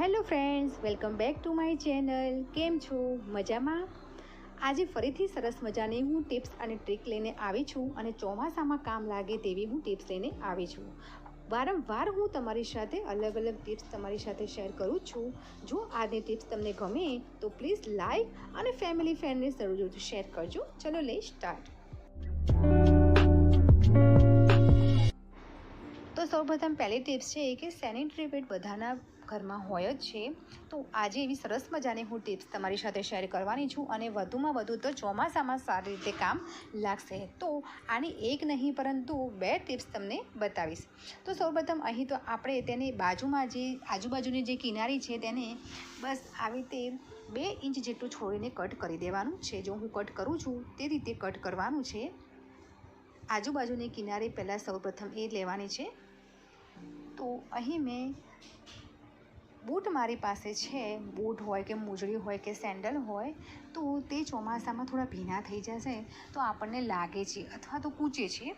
Hello friends, welcome back to my channel. કેમ છો? મજામાં? આજે ફરીથી સરસ મજાની હું ટિપ્સ અને ટ્રીક લઈને આવી છું અને ચોમાસામાં કામ લાગે તેવી હું ટિપ્સ લઈને આવી છું. વારંવાર હું તમારી સાથે અલગ અલગ ટિપ્સ તમારી સાથે શેર કરું છું. જો આજની ટિપ્સ તમને ગમે તો પ્લીઝ લાઈક અને ફેમિલી ફ્રેન્ડને જરૂર શેર કરજો. ચલો લે સ્ટાર્ટ. તો સૌપ્રથમ પહેલી ટિપ્સ છે કે સેનિટરી પેડ બધાના ઘરમાં હોય જ છે. તો આજે એવી સરસ મજાની હું ટિપ્સ તમારી સાથે શેર કરવાની છું અને વધુમાં વધુ તો ચોમાસામાં સારી રીતે કામ લાગશે. તો આની એક નહીં પરંતુ બે ટિપ્સ તમને બતાવીશ. તો સૌપ્રથમ અહીં તો આપણે તેની બાજુમાં જે આજુબાજુની જે કિનારી છે તેને બસ આવી રીતે બે ઇંચ જેટલું છોડીને કટ કરી દેવાનું છે. જો હું કટ કરું છું તે રીતે કટ કરવાનું છે. આજુબાજુની કિનારી પહેલાં સૌપ્રથમ એ લેવાની છે. તો અહીં મેં બૂટ મારી પાસે છે, બૂટ હોય કે મોજડી હોય કે સેન્ડલ હોય, તો તે ચોમાસામાં થોડા ભીના થઈ જશે, તો આપણને લાગે છે અથવા તો કૂચે છે,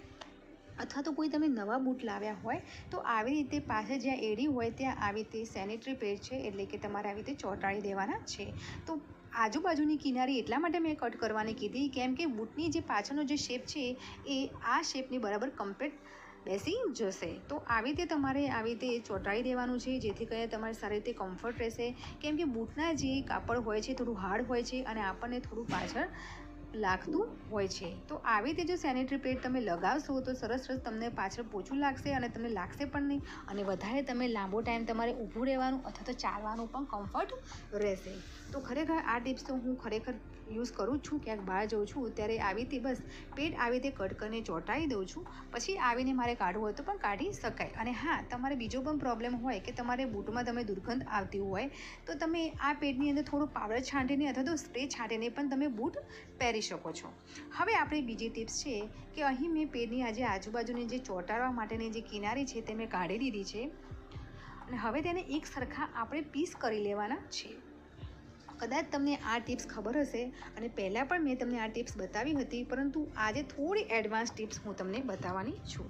અથવા તો કોઈ તમે નવા બૂટ લાવ્યા હોય, તો આવી રીતે પાસે જ્યાં એડી હોય ત્યાં આવી રીતે સેનિટરી પેડ છે, એટલે કે તમારે આવી રીતે ચોંટાડી દેવાના છે. તો આજુબાજુની કિનારી એટલા માટે મેં કટ કરવાની કીધી, કેમ કે બૂટની જે પાછળનો જે શેપ છે, એ આ શેપની બરાબર કમ્પ્લીટ બેસી જશે. તો આવી રીતે તમારે આવી રીતે ચોંટાડી દેવાનું છે, જેથી કરીને તમારે સારી રીતે કમ્ફર્ટ રહેશે. કેમ કે બૂટના જે કાપડ હોય છે, થોડું હાર્ડ હોય છે અને આપણને થોડું પાછળ લાગતું હોય છે. તો આવી રીતે જો સેનિટરી પેડ તમે લગાવશો, તો સરસ સરસ તમને પાછળ પોછું લાગશે અને તમને લાગશે પણ નહીં. અને વધારે તમે લાંબો ટાઈમ તમારે ઊભું રહેવાનું અથવા તો ચાલવાનું પણ કમ્ફર્ટ રહેશે. તો ખરેખર આ ટિપ્સ તો હું ખરેખર યુઝ કરું છું, ક્યાંક બહાર જાઉં છું, ત્યારે આવી રીતે બસ પેટ આવી રીતે કટ કરીને ચોંટાડી દઉં છું. પછી આવીને મારે કાઢવું હોય તો પણ કાઢી શકાય. અને હા, તમારે બીજો પણ પ્રોબ્લેમ હોય કે તમારે બૂટમાં તમે દુર્ગંધ આવતી હોય, તો તમે આ પેટની અંદર થોડું પાવડર છાંટીને અથવા તો સ્પ્રે છાંટીને પણ તમે બૂટ પહેરી શકો છો. હવે આપણી બીજી ટિપ્સ છે કે અહીં મેં પેટની આજે આજુબાજુની જે ચોંટાડવા માટેની જે કિનારી છે તે મેં કાઢી દીધી છે. અને હવે તેને એક સરખા આપણે પીસ કરી લેવાના છે કદાચ તમને આ ટિપ્સ ખબર હશે અને પહેલાં પણ મેં તમને આ ટિપ્સ બતાવી હતી, પરંતુ આજે થોડી એડવાન્સ ટિપ્સ હું તમને બતાવવાની છું.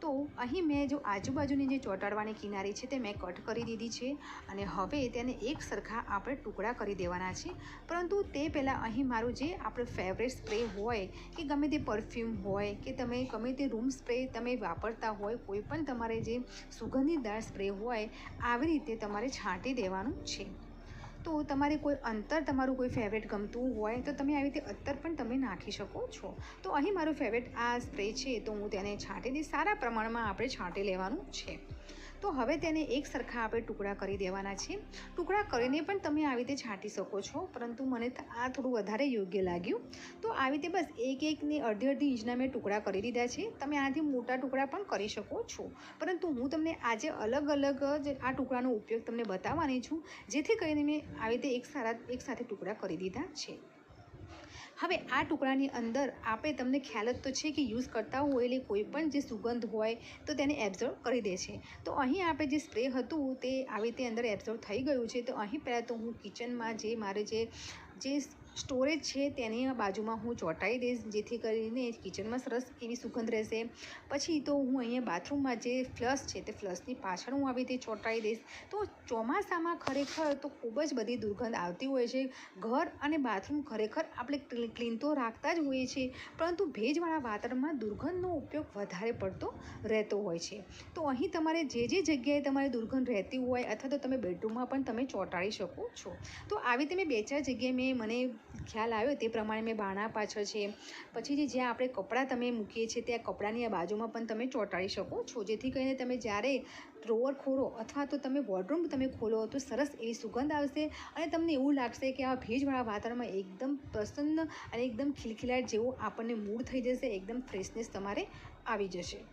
તો અહીં મેં જો આજુબાજુની જે ચોંટાડવાની કિનારી છે તે મેં કટ કરી દીધી છે અને હવે તેને એક સરખા આપણે ટુકડા કરી દેવાના છે. પરંતુ તે પહેલાં અહીં મારું જે આપણું ફેવરેટ સ્પ્રે હોય, કે ગમે તે પરફ્યુમ હોય, કે તમે ગમે તે રૂમ સ્પ્રે તમે વાપરતા હોય, કોઈ પણ તમારે જે સુગંધીદાર સ્પ્રે હોય, આવી રીતે તમારે છાંટી દેવાનું છે. તો તમારે કોઈ અંતર તમારું કોઈ ફેવરેટ ગમતું હોય તો તમે આવી રીતે અત્તર પણ તમે નાખી શકો છો. તો અહીં મારું ફેવરેટ આ સ્પ્રે છે તો હું તેને છાંટી દઈશ. સારા પ્રમાણમાં આપણે છાંટી લેવાનું છે. તો હવે તેને એક સરખા આપણે ટુકડા કરી દેવાના છે. ટુકડા કરીને પણ તમે આવી રીતે છાંટી શકો છો, પરંતુ મને આ થોડું વધારે યોગ્ય લાગ્યું. તો આવી રીતે બસ એક એકને અડધી અડધી ઇંચના મેં ટુકડા કરી દીધા છે. તમે આથી મોટા ટુકડા પણ કરી શકો છો. પરંતુ હું તમને આજે અલગ અલગ જ આ ટુકડાનો ઉપયોગ તમને બતાવવાની છું, જેથી કરીને મેં આવી રીતે એક સારા, એક સાથે ટુકડા કરી દીધા છે. હવે આ ટુકડાની અંદર આપણે તમને ખ્યાલ જ તો છે કે યુઝ કરતા હોય એટલે કોઈ પણ જે સુગંધ હોય તો તેને એબ્ઝોર્વ કરી દે છે. તો અહીં આપણે જે સ્પ્રે હતું તે આવી રીતે અંદર એબ્ઝોર્બ થઈ ગયું છે. તો અહીં પહેલાં તો હું કિચનમાં જે મારે જે જે સ્ટોરેજ છે તેની બાજુમાં હું ચોંટાઈ દઈશ, જેથી કરીને કિચનમાં સરસ એવી સુગંધ રહેશે. પછી તો હું અહીંયા બાથરૂમમાં જે ફ્લશ છે તે ફ્લશની પાછળ હું આવી રીતે ચોંટાઈ દઈશ. તો ચોમાસામાં ખરેખર તો ખૂબ જ બધી દુર્ગંધ આવતી હોય છે. ઘર અને બાથરૂમ ખરેખર આપણે ક્લીન તો રાખતા જ હોઈએ છીએ, પરંતુ ભેજવાળા વાતાવરણમાં દુર્ગંધનો ઉપયોગ વધારે પડતો રહેતો હોય છે. તો અહીં તમારે જે જે જગ્યાએ તમારે દુર્ગંધ રહેતી હોય અથવા તો તમે બેડરૂમમાં પણ તમે ચોંટાડી શકો છો. તો આવી રીતે મેં બે ચાર જગ્યાએ મેં મને ખ્યાલ આવ્યો તે પ્રમાણે મેં બાણા પાછળ છે. પછી જે જ્યાં આપણે કપડાં તમે મૂકીએ છીએ ત્યાં કપડાની આ બાજુમાં પણ તમે ચોંટાડી શકો છો. જેથી કરીને તમે જ્યારે ડ્રોવર ખોલો અથવા તો તમે વોર્ડરૂમ તમે ખોલો તો સરસ એવી સુગંધ આવશે અને તમને એવું લાગશે કે આ ભેજવાળા વાતાવરણમાં એકદમ પ્રસન્ન અને એકદમ ખિલખિલાટ જેવો આપણને મૂડ થઈ જશે, એકદમ ફ્રેશનેસ તમારે આવી જશે.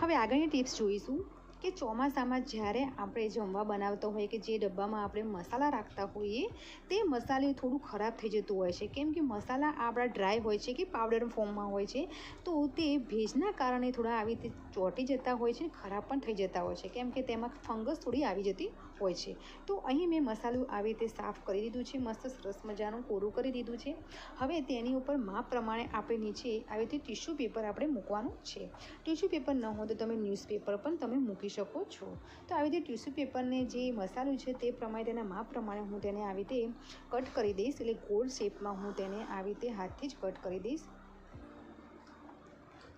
હવે આગળની ટિપ્સ જોઈશું. કે ચોમાસામાં જ્યારે આપણે જમવા બનાવતા હોઈએ કે જે ડબ્બામાં આપણે મસાલા રાખતા હોઈએ, તે મસાલે થોડું ખરાબ થઈ જતું હોય છે. કેમ કે મસાલા આપણા ડ્રાય હોય છે કે પાવડર ફોર્મમાં હોય છે, તો તે ભેજના કારણે થોડા આવી રીતે ચોંટી જતા હોય છે ખરાબ પણ થઈ જતા હોય છે. કેમ કે તેમાં ફંગસ થોડી આવી જતી હોય છે. તો અહીં મેં મસાલું આવી રીતે સાફ કરી દીધું છે, મસ્ત સરસ મજાનું કોરું કરી દીધું છે. હવે તેની ઉપર માપ પ્રમાણે આપણે નીચે આવી રીતે ટીશ્યુ પેપર આપણે મૂકવાનું છે. ટીશ્યુ પેપર ન હોય તો તમે ન્યૂઝપેપર પણ તમે મૂકી શકો છો. તો આવી રીતે ટીશ્યુ પેપરને જે મસાલું છે તે પ્રમાણે તેના માપ પ્રમાણે હું તેને આવી રીતે કટ કરી દઈશ, એટલે ગોળ શેપમાં હું તેને આવી રીતે હાથથી જ કટ કરી દઈશ.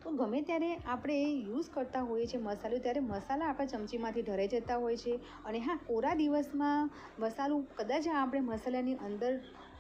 તો ગમે ત્યારે આપણે યુઝ કરતા હોઈએ છીએ મસાલો, ત્યારે મસાલા આપણા ચમચીમાંથી ઢરે જતા હોય છે. અને હા, કોરા દિવસમાં મસાલું, કદાચ આપણે મસાલાની અંદર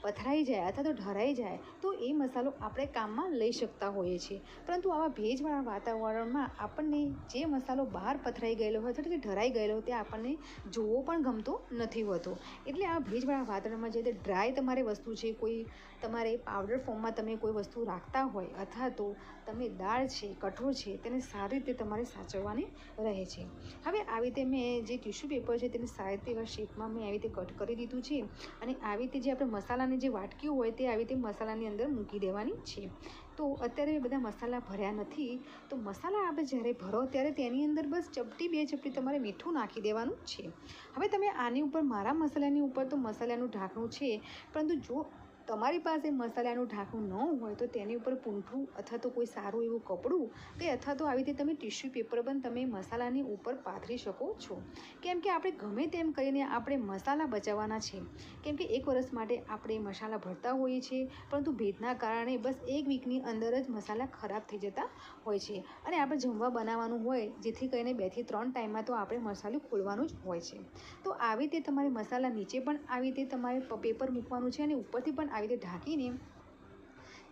પથરાઈ જાય અથવા તો ઢરાઈ જાય, તો એ મસાલો આપણે કામમાં લઈ શકતા હોઈએ છીએ. પરંતુ આવા ભેજવાળા વાતાવરણમાં આપણને જે મસાલો બહાર પથરાઈ ગયેલો હોય અથવા તો ઢરાઈ ગયેલો હોય તે આપણને જોવો પણ ગમતો નથી હોતો. એટલે આ ભેજવાળા વાતાવરણમાં જે ડ્રાય તમારે વસ્તુ છે, કોઈ તમારે પાવડર ફોર્મમાં તમે કોઈ વસ્તુ રાખતા હોય અથવા તો તમે દાળ છે, કઠોળ છે, તેને સારી રીતે તમારે સાચવવાની રહે છે. હવે આવી રીતે મેં જે ટિશ્યુ પેપર છે તેને સારી રીતે એવા શેપમાં મેં આવી રીતે કટ કરી દીધું છે અને આવી રીતે જે આપણે મસાલાની જે વાટકીઓ હોય તે આવી રીતે મસાલાની અંદર મૂકી દેવાની છે. તો અત્યારે બધા મસાલા ભર્યા નથી. તો મસાલા આપણે જ્યારે ભરો ત્યારે તેની અંદર બસ ચપટી બે ચપટી તમારે મીઠું નાખી દેવાનું છે. હવે તમે આની ઉપર મારા મસાલાની ઉપર તો મસાલાનું ઢાંકણું છે. પરંતુ જો તમારી પાસે મસાલાનું ઢાંકણું ન હોય તો તેની ઉપર પૂંઠું અથવા તો કોઈ સારું એવું કપડું કે અથવા તો આવી રીતે તમે ટીશ્યુ પેપર પણ તમે મસાલાની ઉપર પાથરી શકો છો. કેમ કે આપણે ગમે તેમ કરીને આપણે મસાલા બચાવવાના છે. કેમ કે એક વર્ષ માટે આપણે મસાલા ભરતા હોઈએ છીએ, પરંતુ ભેજના કારણે બસ એક વીકની અંદર જ મસાલા ખરાબ થઈ જતા હોય છે. અને આપણે જમવા બનાવવાનું હોય, જેથી કરીને બેથી ત્રણ ટાઈમમાં તો આપણે મસાલો ખોલવાનું જ હોય છે. તો આવી રીતે તમારે મસાલા નીચે પણ આવી રીતે તમારે પેપર મૂકવાનું છે અને ઉપરથી પણ આવી રીતે ઢાંકીને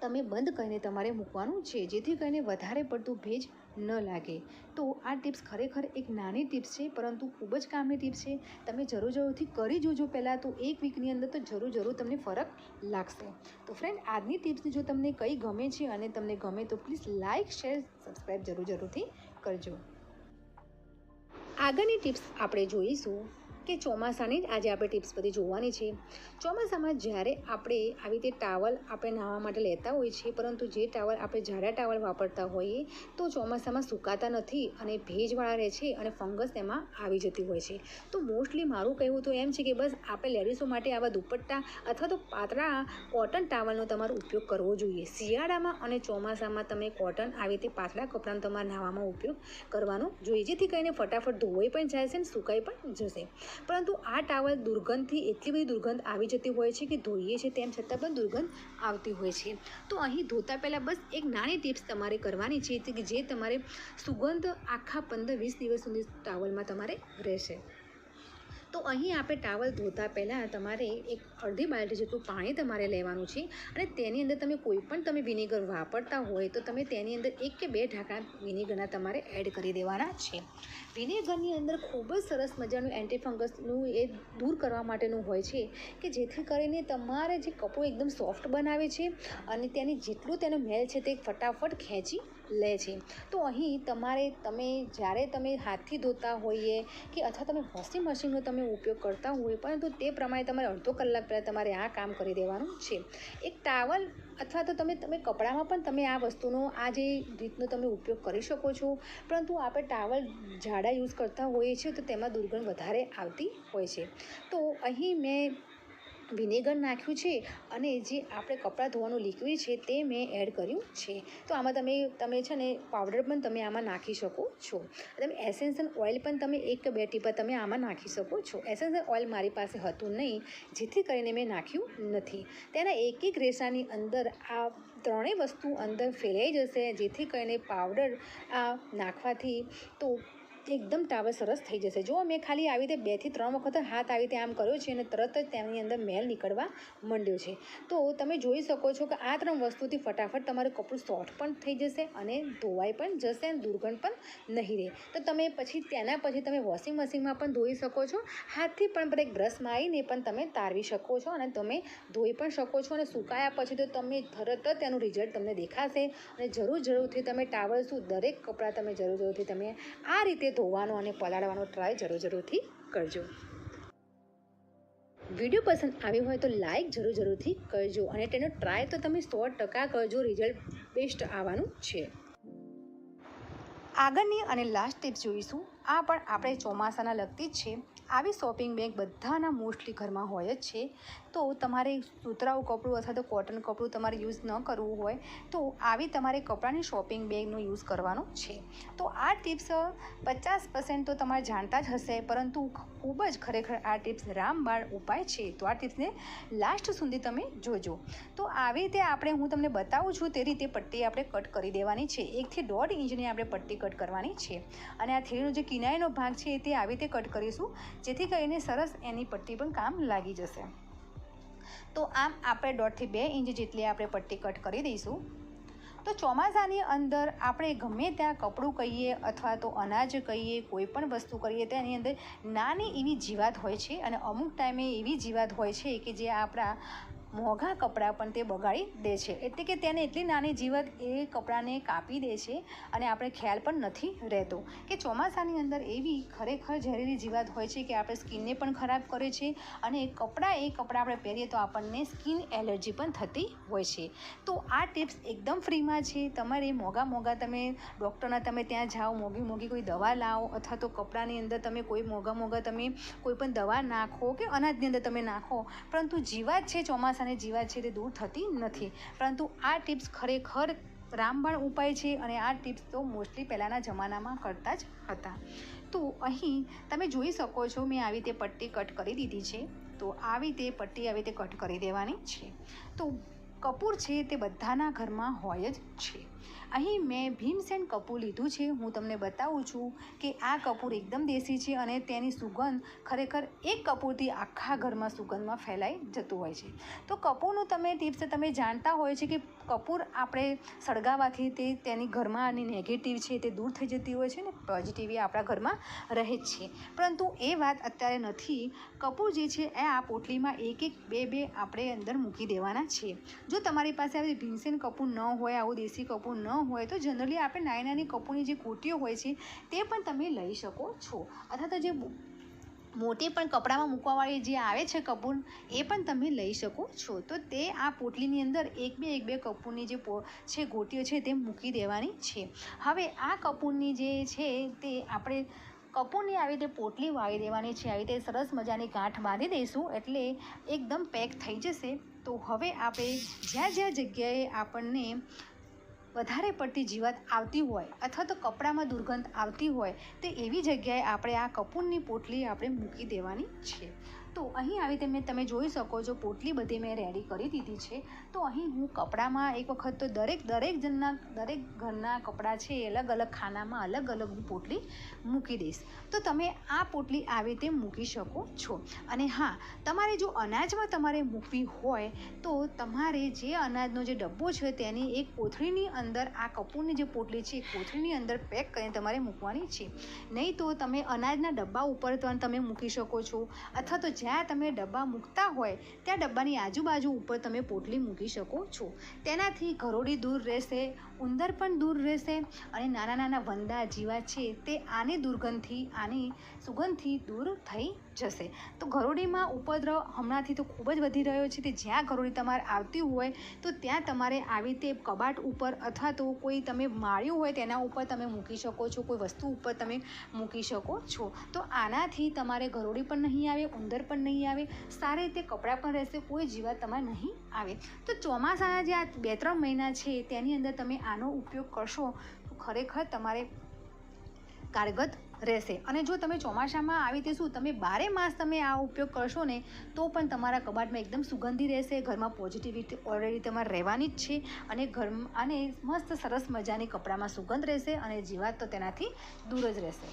તમે બંધ કરીને તમારે મૂકવાનું છે. જેથી કરીને વધારે પડતું ભેજ ન લાગે. તો આ ટિપ્સ ખરેખર એક નાની ટિપ્સ છે, પરંતુ ખૂબ જ કામની ટિપ્સ છે. તમે જરૂર જરૂરથી કરી જોજો પહેલાં, તો એક વીકની અંદર તો જરૂર જરૂર તમને ફરક લાગશે. તો ફ્રેન્ડ આજની ટિપ્સની જો તમને કઈ ગમે છે અને તમને ગમે તો પ્લીઝ લાઇક શેર સબસ્ક્રાઈબ જરૂર જરૂરથી કરજો. આગળની ટિપ્સ આપણે જોઈશું. કે ચોમાસાની જ આજે આપણે ટિપ્સ બધી જોવાની છે. ચોમાસામાં જ્યારે આપણે આવી રીતે ટાવલ આપણે નાહવા માટે લેતા હોઈએ છીએ, પરંતુ જે ટાવલ આપણે જાડા ટાવલ વાપરતા હોઈએ, તો ચોમાસામાં સુકાતા નથી અને ભેજવાળા રહે છે અને ફંગસ તેમાં આવી જતી હોય છે. તો મોસ્ટલી મારું કહેવું તો એમ છે કે બસ આપણે લેડીઝો માટે આવા દુપટ્ટા અથવા તો પાતળા કોટન ટાવલનો તમારો ઉપયોગ કરવો જોઈએ. શિયાળામાં અને ચોમાસામાં તમે કોટન આવી રીતે પાતળા કપડાનો તમારે નાહવામાં ઉપયોગ કરવાનો જોઈએ. જેથી કરીને ફટાફટ ધોવાઈ પણ જાય છે અને સુકાઈ પણ જશે. પરંતુ આ ટાવલ દુર્ગંધથી એટલી બધી દુર્ગંધ આવી જતી હોય છે કે ધોઈએ છીએ તેમ છતાં પણ દુર્ગંધ આવતી હોય છે. તો અહીં ધોતા પહેલાં બસ એક નાની ટિપ્સ તમારે કરવાની છે કે જે તમારે સુગંધ આખા પંદર વીસ દિવસ સુધી ટાવલમાં તમારે રહેશે. તો અહીં આપણે ટાવલ ધોતા પહેલાં તમારે એક અડધી બાલ્ટી જેટલું પાણી તમારે લેવાનું છે અને તેની અંદર તમે કોઈ પણ તમે વિનેગર વાપરતા હોય તો તમે તેની અંદર એક કે બે ઢાંકણા વિનેગરના તમારે એડ કરી દેવાના છે. વિનેગરની અંદર ખૂબ જ સરસ મજાનું એન્ટીફંગસનું એ દૂર કરવા માટેનું હોય છે કે જેથી કરીને તમારે જે કપડું એકદમ સોફ્ટ બનાવે છે અને તેની જેટલું તેનો મેલ છે તે ફટાફટ ખેંચી લે છે. તો અહીં તમારે, તમે જ્યારે તમે હાથથી ધોતા હોઈએ કે અથવા તમે વોશિંગ મશીનનો તમે ઉપયોગ કરતા હોય, પરંતુ તે પ્રમાણે તમારે અડધો કલાક પહેલાં તમારે આ કામ કરી દેવાનું છે. એક ટાવલ અથવા તો તમે તમે કપડામાં પણ તમે આ વસ્તુનો, આ જે રીતનો તમે ઉપયોગ કરી શકો છો. પરંતુ આપણે ટાવલ જાડા યુઝ કરતા હોઈએ છીએ તો તેમાં દુર્ગંધ વધારે આવતી હોય છે. તો અહીં મેં વિનેગર નાખ્યું છે અને જે આપણે કપડાં ધોવાનું લિક્વિડ છે તે મેં એડ કર્યું છે. તો આમાં તમે તમે છે ને પાવડર પણ તમે આમાં નાખી શકો છો. તમે એસેન્શિયલ ઓઇલ પણ તમે એક બે ટીપા તમે આમાં નાખી શકો છો. એસેન્શિયલ ઓઇલ મારી પાસે હતું નહીં, જેથી કરીને મેં નાખ્યું નથી. તેના એક એક રેસાની અંદર આ ત્રણેય વસ્તુ અંદર ફેલાઈ જશે, જેથી કરીને પાવડર આ નાખવાથી તો એકદમ ટાવર સરસ થઈ જશે. જો મેં ખાલી આવી રીતે બેથી ત્રણ વખત હાથ આવી રીતે આમ કર્યો છે અને તરત જ તેની અંદર મેલ નીકળવા માંડ્યો છે. તો તમે જોઈ શકો છો કે આ ત્રણ વસ્તુથી ફટાફટ તમારું કપડું સોફ્ટ પણ થઈ જશે અને ધોવાઈ પણ જશે અને દુર્ગંધ પણ નહીં રહે. તો તમે પછી તેના પછી તમે વોશિંગ મશીનમાં પણ ધોઈ શકો છો. હાથથી પણ એક બ્રશ મારીને પણ તમે તારવી શકો છો અને તમે ધોઈ પણ શકો છો અને સુકાયા પછી તો તમે તરત જ તેનું રિઝલ્ટ તમને દેખાશે અને જરૂર જરૂરથી તમે ટાવર શું દરેક કપડાં તમે જરૂર જરૂરથી તમે આ રીતે ધોવાનો અને પલાળવાનો ટ્રાય જરૂર જરૂરથી કરજો. વીડિયો પસંદ આવ્યો હોય તો લાઈક જરૂર જરૂરથી કરજો અને તેનો ટ્રાય તો તમે સો ટકા કરજો રિઝલ્ટ બેસ્ટ આવવાનું છે. આગળની અને લાસ્ટ ટિપ્સ જોઈશું. આ પણ આપણે ચોમાસાના લગતી જ છે. આવી શોપિંગ બેગ બધાના મોસ્ટલી ઘરમાં હોય જ છે. તો તમારે સુતરાઉ કપડું અથવા તો કોટન કપડું તમારે યુઝ ન કરવું હોય, તો આવી તમારે કપડાની શોપિંગ બેગનો યુઝ કરવાનો છે. તો આ ટિપ્સ પચાસ પર્સન્ટ તો તમારે જાણતા જ હશે, પરંતુ ખૂબ જ ખરેખર આ ટિપ્સ રામબાળ ઉપાય છે. તો આ ટિપ્સને લાસ્ટ સુધી તમે જોજો. તો આવી રીતે આપણે હું તમને બતાવું છું તે રીતે પટ્ટી આપણે કટ કરી દેવાની છે. એકથી દોઢ ઇંચની આપણે પટ્ટી કટ કરવાની છે. અને આ થ્રીનો જે કિનારીનો ભાગ છે તે આવી રીતે કટ કરીશું, જેથી કરીને સરસ એની પટ્ટી પણ કામ લાગી જશે. તો આમ આપણે દોઢથી બે ઇંચ જેટલી આપણે પટ્ટી કટ કરી દઈશું. તો ચોમાસાની અંદર આપણે ગમે ત્યાં કપડું કહીએ અથવા તો અનાજ કહીએ, કોઈ પણ વસ્તુ કરીએ તો એની અંદર નાની એવી જીવાત હોય છે અને અમુક ટાઈમે એવી જીવાત હોય છે કે જે આપણા મોંઘા કપડાં પણ તે બગાડી દે છે. એટલે કે તેને એટલી નાની જીવત એ કપડાને કાપી દે છે અને આપણે ખ્યાલ પણ નથી રહેતો. કે ચોમાસાની અંદર એવી ખરેખર ઝેરીલી જીવાત હોય છે કે આપણે સ્કિનને પણ ખરાબ કરે છે અને કપડાં એ કપડાં આપણે પહેરીએ તો આપણને સ્કિન એલર્જી પણ થતી હોય છે. તો આ ટિપ્સ એકદમ ફ્રીમાં છે. તમારે મોંઘા મોંઘા તમે ડૉક્ટરના તમે ત્યાં જાઓ, મોંઘી મોંઘી કોઈ દવા લાવો અથવા તો કપડાની અંદર તમે કોઈ મોંઘા મોંઘા તમે કોઈ પણ દવા નાખો કે અનાજની અંદર તમે નાખો. પરંતુ જીવાત છે ચોમાસા અને જીવાત છે તે દૂર થતી નથી. પરંતુ આ ટિપ્સ ખરેખર રામબાણ ઉપાય છે અને આ ટિપ્સ તો મોસ્ટલી પહેલાંના જમાનામાં કરતા જ હતા. તો અહીં તમે જોઈ શકો છો મેં આવી રીતે પટ્ટી કટ કરી દીધી છે. તો આવી રીતે પટ્ટી આવી રીતે કટ કરી દેવાની છે. તો કપૂર છે તે બધાના ઘરમાં હોય જ છે. અહીં મેં ભીમસેન કપૂર લીધું છે. હું તમને બતાવું છું કે આ કપૂર એકદમ દેશી છે અને તેની સુગંધ ખરેખર એક કપૂરથી આખા ઘરમાં સુગંધમાં ફેલાઈ જતું હોય છે. તો કપૂરનું તમે ટિપ્સ તમે જાણતા હોય છે કે કપૂર આપણે સળગાવવાથી તે તેની ઘરમાં નેગેટિવ છે તે દૂર થઈ જતી હોય છે ને? પોઝિટિવ આપણા ઘરમાં રહે જ છે. પરંતુ એ વાત અત્યારે નથી. કપૂર જે છે એ આ પોટલીમાં એક એક બે બે આપણે અંદર મૂકી દેવાના છે. જો તમારી પાસે આવી ભીમસેન કપૂર ન હોય, આવું દેશી કપૂર ન હોય તો જનરલી આપણે નાની નાની કપૂરની જે કોટીઓ હોય છે, તે પણ તમે લઈ શકો છો. અથવા તો જે મોટી પણ કપડામાં મૂકવાવાળી જે આવે છે કપૂર, એ પણ તમે લઈ શકો છો. તો તે આ પોટલીની અંદર એક બે એક બે કપૂરની જે પો, છે ગોટીઓ છે તે મૂકી દેવાની છે. હવે આ કપૂરની જે છે તે આપણે કપૂરની આવી રીતે પોટલી વાળી દેવાની છે, આવી રીતે સરસ મજાની ગાંઠ બાંધી દઈશું એટલે એકદમ પેક થઈ જશે. તો હવે આપણે જ્યાં જ્યાં જગ્યાએ આપણને વધારે પડતી જીવાત આવતી હોય અથવા તો કપડામાં દુર્ગંધ આવતી હોય તે એવી જગ્યાએ આપણે આ કપૂરની પોટલી આપણે મૂકી દેવાની છે. તો અહીં આવી રીતે મેં તમે જોઈ શકો છો, પોટલી બધી મેં રેડી કરી દીધી છે. તો અહીં હું કપડામાં એક વખત તો દરેક દરેક જણના, દરેક ઘરના કપડાં છે એ અલગ અલગ ખાનામાં અલગ અલગ હું પોટલી મૂકી દઈશ. તો તમે આ પોટલી આવી રીતે મૂકી શકો છો. અને હા, તમારે જો અનાજમાં તમારે મૂકવી હોય, તો તમારે જે અનાજનો જે ડબ્બો છે તેની એક કોથળીની અંદર આ કપૂરની જે પોટલી છે એ કોથળીની અંદર પેક કરીને તમારે મૂકવાની છે. નહીં તો તમે અનાજના ડબ્બા ઉપર પણ તમે મૂકી શકો છો, અથવા તો જ્યાં તમે ડબ્બા મૂકતા હોય, ત્યાં ડબ્બાની આજુબાજુ ઉપર તમે પોટલી મૂકી શકો છો. તેનાથી ઘરોડી દૂર રહેશે, ઉંદર પણ દૂર રહેશે અને નાના નાના વંદા જીવા છે તે આની દુર્ગંધથી, આની સુગંધથી દૂર થઈ જશે. તો ઘરોડીમાં ઉપદ્રવ હમણાંથી તો ખૂબ જ વધી રહ્યો છે તે જ્યાં ઘરોડી તમારે આવતી હોય, તો ત્યાં તમારે આવી રીતે કબાટ ઉપર અથવા તો કોઈ તમે માળ્યું હોય તેના ઉપર તમે મૂકી શકો છો, કોઈ વસ્તુ ઉપર તમે મૂકી શકો છો. તો આનાથી તમારે ઘરોડી પણ નહીં આવે, ઉંદર પણ નહીં આવે, સારી રીતે કપડાં પણ રહેશે, કોઈ જીવાત તમારે નહીં આવે. તો ચોમાસાના જે આ બે ત્રણ મહિના છે તેની અંદર તમે આનો ઉપયોગ કરશો, તો ખરેખર તમારે કારગત રહેશે. અને જો તમે ચોમાસામાં આવી રીતે શું તમે બારે માસ તમે આ ઉપયોગ કરશો ને, તો પણ તમારા કબાટમાં એકદમ સુગંધી રહેશે, ઘરમાં પોઝિટિવિટી ઓલરેડી તમારે રહેવાની જ છે અને ઘર અને મસ્ત સરસ મજાની કપડામાં સુગંધ રહેશે અને જીવાત તો તેનાથી દૂર જ રહેશે.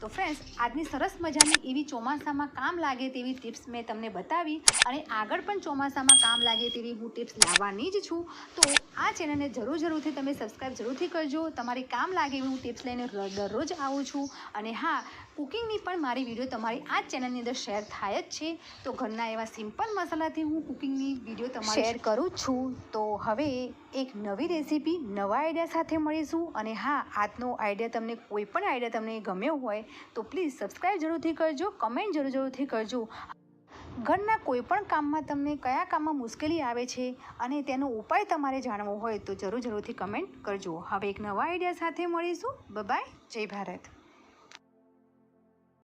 તો ફ્રેન્ડ્સ આજની સરસ મજાની એવી ચોમાસામાં કામ લાગે તેવી ટિપ્સ મેં તમને બતાવી અને આગળ પણ ચોમાસામાં કામ લાગે તેવી હું ટિપ્સ લાવવાની જ છું. તો આ ચેનલને જરૂર જરૂરથી તમે સબસ્ક્રાઈબ જરૂરથી કરજો. તમારી કામ લાગે એવી હું ટિપ્સ લઈને દરરોજ આવું છું. અને હા કુકિંગની પણ મારી વીડિયો તમારી આ ચેનલની અંદર શેર થાય જ છે. તો ઘરના એવા સિમ્પલ મસાલાથી હું કુકિંગની વીડિયો તમારી શેર કરું છું. તો હવે એક નવી રેસીપી, નવા આઈડિયા સાથે મળીશું. અને હા, આજનો આઈડિયા તમને કોઈ પણ આઈડિયા તમને ગમ્યો હોય, તો પ્લીઝ સબસ્ક્રાઈબ જરૂરથી કરજો, કમેન્ટ જરૂર જરૂરથી કરજો. ઘરના કોઈપણ કામમાં તમને કયા કામમાં મુશ્કેલી આવે છે અને તેનો ઉપાય તમારે જાણવો હોય, તો જરૂર જરૂરથી કમેન્ટ કરજો. હવે એક નવા આઈડિયા સાથે મળીશું. બાય જય ભારત.